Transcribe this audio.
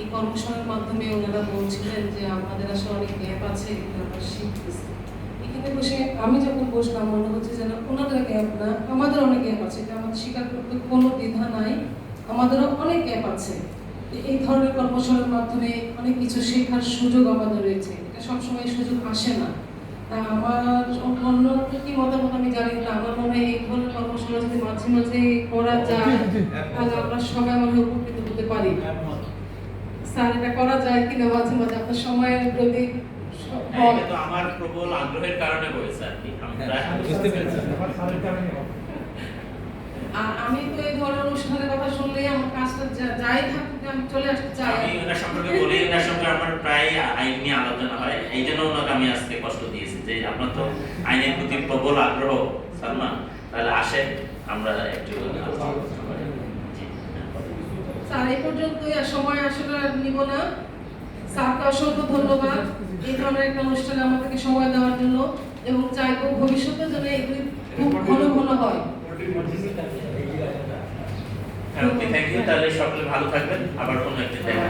এই কর্মশালার মাধ্যমে ওনারা বলছিলেন যে আমাদের আসলে অনেক গ্যাপ আছে এগুলো আমরা শিখতেছি। এখানে বসে আমি যখন বসলাম মনে হচ্ছে যেন ওনাদের গ্যাপ না আমাদের অনেক গ্যাপ আছে এটা আমাদের স্বীকার করতে কোনো দ্বিধা নাই আমাদেরও অনেক গ্যাপ আছে। এই ধরনের কর্মশালার মাধ্যমে অনেক কিছু শেখার সুযোগ আমাদের রয়েছে এটা সবসময় সুযোগ আসে না। তা আমার অন্য কি মতামত আমি জানি না আমার মনে হয় এই ধরনের কর্মশালা যদি মাঝে মাঝে করা যায় তাহলে আমরা সবাই মনে উপকৃত হতে পারি। স্যার এটা করা যায় কিনা মাঝে মাঝে? আপনার সময়ের স- হ্যাঁ, এটা তো আমার প্রবল আগ্রহের কারণে হয়েছে আর কি। আমরা বুঝতে পেরেছি। আর আমি তো এই ধরনের অনুষ্ঠানের কথা শুনলেই আমার কাজটা যাই থাকুক আমি চলে আসতে চাই। আমি ওনার সম্পর্কে বলি ওনার সঙ্গে আমার প্রায় আইন নিয়ে আলোচনা হয়। এই জন্য ওনাকে আমি আজকে কষ্ট দিয়েছি যে আপনার তো আইনের প্রতি প্রবল আগ্রহ সালমান তাহলে আসেন আমরা একটু আলোচনা করি। জি, হ্যাঁ। স্যার এই পর্যন্তই সময় আসলে নিব না। স্যারকে অসংখ্য ধন্যবাদ। এই ধরনের একটা অনুষ্ঠানে আমাদেরকে সময় দেওয়ার জন্য এবং চাইব ভবিষ্যতে যেন এগুলি খুব ঘন ঘন হয়। হ্যাঁ তাহলে সকলে ভালো থাকবেন। আবার কোনো একদিন দেখা